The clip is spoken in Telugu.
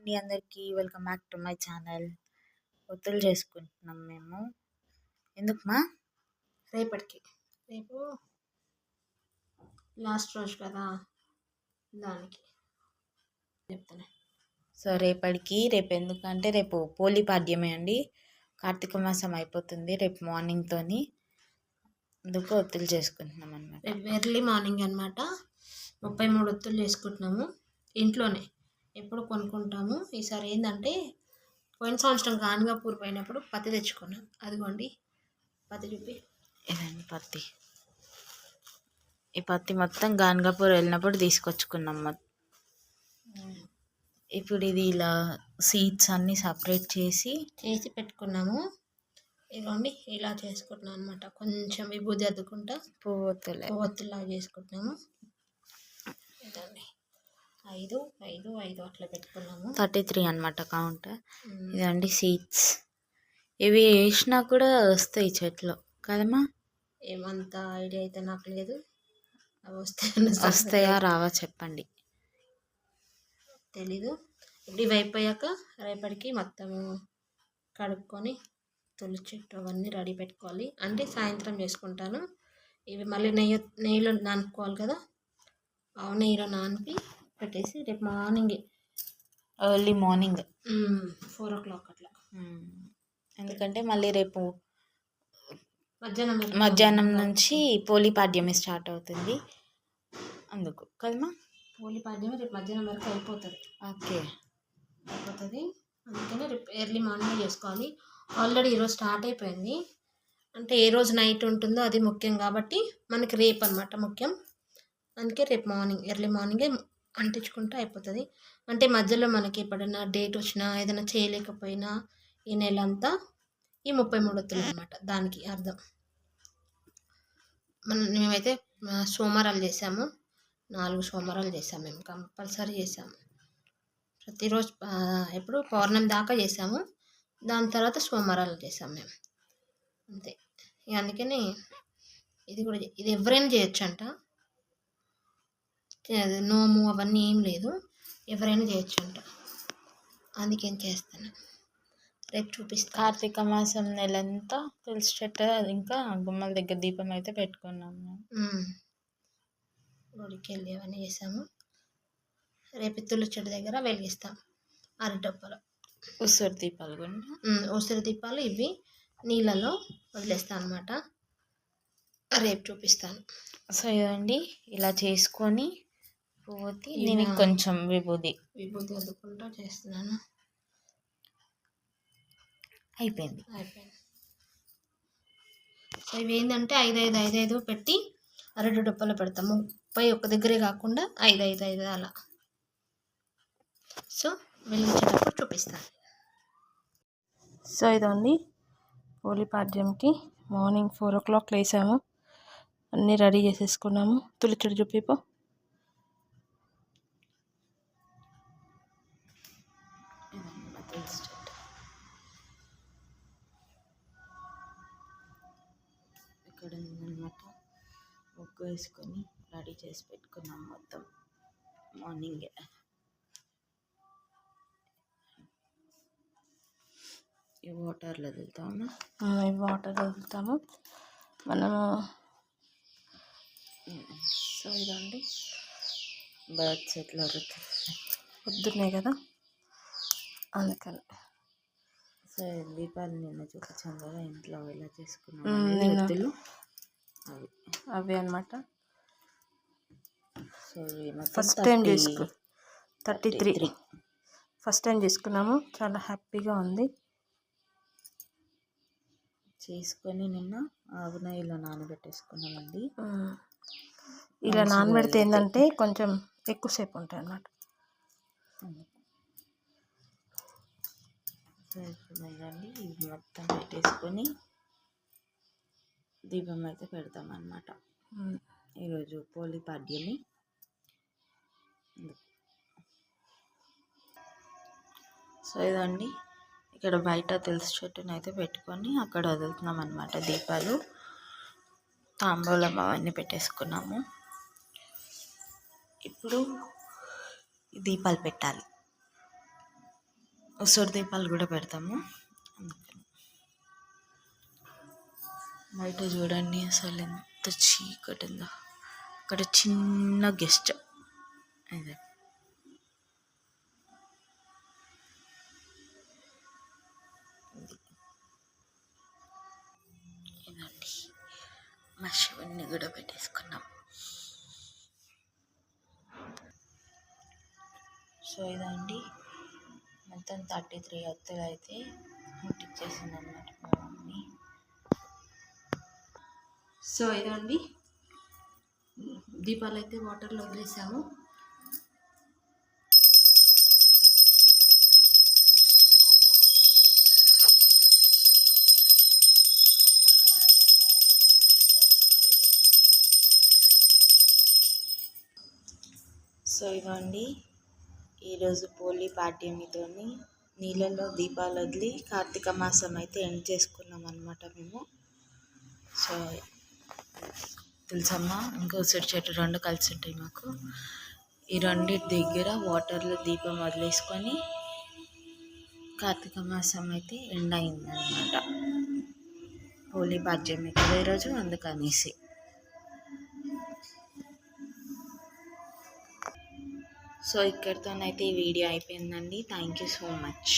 అండి అందరికీ welcome back to my channel. ఒత్తులు చేసుకుంటున్నాం మేము. ఎందుకు మా రేపటికి. రేపు లాస్ట్ రోజు కదా దానికి. చెప్తాను సో రేపటికి రేపు ఎందుకంటే రేపు పోలీ పాడ్యమే అండి. కార్తీక మాసం అయిపోతుంది రేపు మార్నింగ్తోని అందుకు ఒత్తులు చేసుకుంటున్నాం అనమాట రేపు ఎర్లీ మార్నింగ్ అనమాట ముప్పై మూడు ఒత్తులు చేసుకుంటున్నాము. ఇంట్లోనే. ఎప్పుడు కొనుక్కుంటాము. ఈసారి ఏంటంటే పోయిన సంవత్సరం గాన్గాపూర్ పోయినప్పుడు పత్తి తెచ్చుకున్నాం. అదిగోండి పత్తి చూపి. ఇదండి పత్తి. ఈ పత్తి మొత్తం గాన్గాపూర్ వెళ్ళినప్పుడు తీసుకొచ్చుకున్నాం ఇప్పుడు ఇది ఇలా సీడ్స్ అన్నీ సపరేట్ చేసి చేసి పెట్టుకున్నాము. ఇదిగోండి ఇలా చేసుకుంటున్నాం అనమాట కొంచెం విభూది అద్దుకుంటా పువ్వొత్తులే. ఒత్తులాగా చేసుకుంటున్నాము. ఇదండి. ఐదు ఐదు ఐదు అట్లా పెట్టుకున్నాము. థర్టీ త్రీ అనమాట కౌంట్. ఇదండి సీడ్స్. ఇవి వేసినా కూడా వస్తాయి చెట్లు కదమ్మా? ఏమంత ఐడియా అయితే నాకు లేదు. అవి వస్తే వస్తాయా రావా చెప్పండి. తెలీదు. ఇప్పుడు ఇవి అయిపోయాక రేపటికి మొత్తము కడుక్కొని తొలి చెట్టు అవన్నీ రెడీ పెట్టుకోవాలి. అంటే సాయంత్రం చేసుకుంటాను. ఇవి మళ్ళీ నెయ్యి నెయ్యిలో నానుకోవాలి కదా. ఆవు నెయ్యిలో నానిపి పెట్టేసి రేపు morning early morning. Four o'clock అట్లా. ఎందుకంటే మళ్ళీ రేపు మధ్యాహ్నం మధ్యాహ్నం నుంచి పోలీ పాడ్యమే స్టార్ట్ అవుతుంది. అందుకు కదమ్మా? పోలి పాడ్యమే రేపు మధ్యాహ్నం వరకు అయిపోతుంది. ఓకే. అయిపోతుంది. అందుకనే రేపు ఎర్లీ మార్నింగ్ చేసుకోవాలి. ఆల్రెడీ ఈరోజు స్టార్ట్ అయిపోయింది. అంటే ఏ రోజు నైట్ ఉంటుందో అది ముఖ్యం కాబట్టి మనకి రేపు అనమాట ముఖ్యం. అందుకే రేపు మార్నింగ్ ఎర్లీ మార్నింగే అంటించుకుంటే అయిపోతుంది. అంటే మధ్యలో మనకి ఎప్పుడైనా డేట్ వచ్చినా ఏదైనా చేయలేకపోయినా ఈ నెల అంతా ఈ ముప్పై మూడు వత్తులు అనమాట దానికి అర్థం. మనం మేమైతే సోమవారాలు చేసాము. నాలుగు సోమవారాలు చేసాము మేము. కంపల్సరీ చేసాము. ప్రతిరోజు ఎప్పుడు పౌర్ణమి దాకా చేసాము. దాని తర్వాత సోమవారాలు చేసాము మేము. అంతే. అందుకని ఇది కూడా ఇది ఎవరైనా చేయొచ్చు అంట నోము అవన్నీ ఏం లేదు. ఎవరైనా చేయొచ్చు అంట. అందుకేం చేస్తాను. రేపు చూపిస్తా. కార్తీక మాసం నెలంతా తెలిసేట ఇంకా గుమ్మల దగ్గర దీపం అయితే పెట్టుకున్నాం మేము. ఉమ్. గుడికి వెళ్ళి అవన్నీ చేసాము. రేపు తులు చెట్టు దగ్గర వెలిగిస్తాం. అరటప్పలు ఉసిరి దీపాలు కూడా ఉసిరి దీపాలు ఇవి నీళ్ళలో వదిలేస్తాను అనమాట రేపు చూపిస్తాను. సో ఇదండి. ఇలా చేసుకొని ఇలా- నేను కొంచెం విభూది. విభూతి వదుకుంటూ చేస్తున్నాను. అయిపోయింది. అయిపోయింది. సో ఇవి ఏంటంటే ఐదు ఐదు ఐదు ఐదు పెట్టి అరటి డొప్పలు పెడతాము ముప్పై ఒక్క దగ్గరే కాకుండా ఐదు ఐదు ఐదు అలా. సో వెలిగించేటప్పుడు చూపిస్తాను. సో ఇదండి పోలిపాడ్యంకి మార్నింగ్ ఫోర్ ఓ క్లాక్ లేసాము. అన్నీ రెడీ చేసేసుకున్నాము. తులిచుడు చూపిపో. చెట్టు ఇక్కడ ఉందన్నమాట. ముగ్గు వేసుకొని రెడీ చేసి పెట్టుకున్నాం మొత్తం. మార్నింగే. ఈ వాటర్లో వదులుతామా? ఇవి వాటర్ వదులుతాము. మనము సో ఇదండి. బర్డ్స్ ఎట్లా పొద్దున్నే కదా? అందుకని. సో దీపాలు నిన్న చూపించాం కదా ఇంట్లో ఎలా చేసుకున్నాం అవి. అవి అనమాట సో ఫస్ట్ టైం 30 చేసుకో థర్టీ త్రీ. ఫస్ట్ టైం చేసుకున్నాము చాలా హ్యాపీగా ఉంది. చేసుకొని నిన్న ఆవు నెయ్యిలో నానబెట్టేసుకున్నామండి. ఇలా నానబెడితే ఏంటంటే కొంచెం ఎక్కువసేపు ఉంటాయి అన్నమాట సో ఇప్పుడు ఇదండి ఇవి మొత్తం పెట్టేసుకొని దీపం అయితే పెడతాం అన్నమాట ఉమ్. ఈరోజు పోలి పాడ్యమి. సో ఇదండి. ఇక్కడ బయట తులసి చెట్టుని అయితే పెట్టుకొని అక్కడ వదులుతున్నాం అనమాట దీపాలు. తాంబూలం అవన్నీ పెట్టేసుకున్నాము. ఇప్పుడు దీపాలు పెట్టాలి. ఉసిరి దీపాలు కూడా పెడతాము. అందుకని. బయట చూడండి అసలు ఎంత చీకటి ఉందో అక్కడ చిన్న గెస్ట్ అదే. ఇదండి. మా శివుణ్ణి కూడా పెట్టేసుకున్నాం. సో ఇదండి. మొత్తం థర్టీ త్రీ ఒత్తులు అయితే ముట్టించేసింది అనమాట మా మమ్మీ. సో ఇదండి. దీపాలు అయితే వాటర్లో వదిలేసాము. సో ఇవ్వండి ఈరోజు పోలీ పాఠ్యమితోని నీళ్ళలో దీపాలు వదిలి కార్తీక మాసం అయితే ఎండ్ చేసుకున్నాం అనమాట మేము. సో తెలుసమ్మా? ఇంకో ఉసిరి చెట్టు రెండు కలిసి ఉంటాయి మాకు. ఈ రెండింటి దగ్గర వాటర్లో దీపం వదిలేసుకొని కార్తీక మాసం అయితే ఎండ్ అయిందనమాట హోలీ పాడ్యమి కదా ఈరోజు అందుకనేసి. సో ఇక్కడితోనైతే ఈ వీడియో అయిపోయిందండి. Thank you so much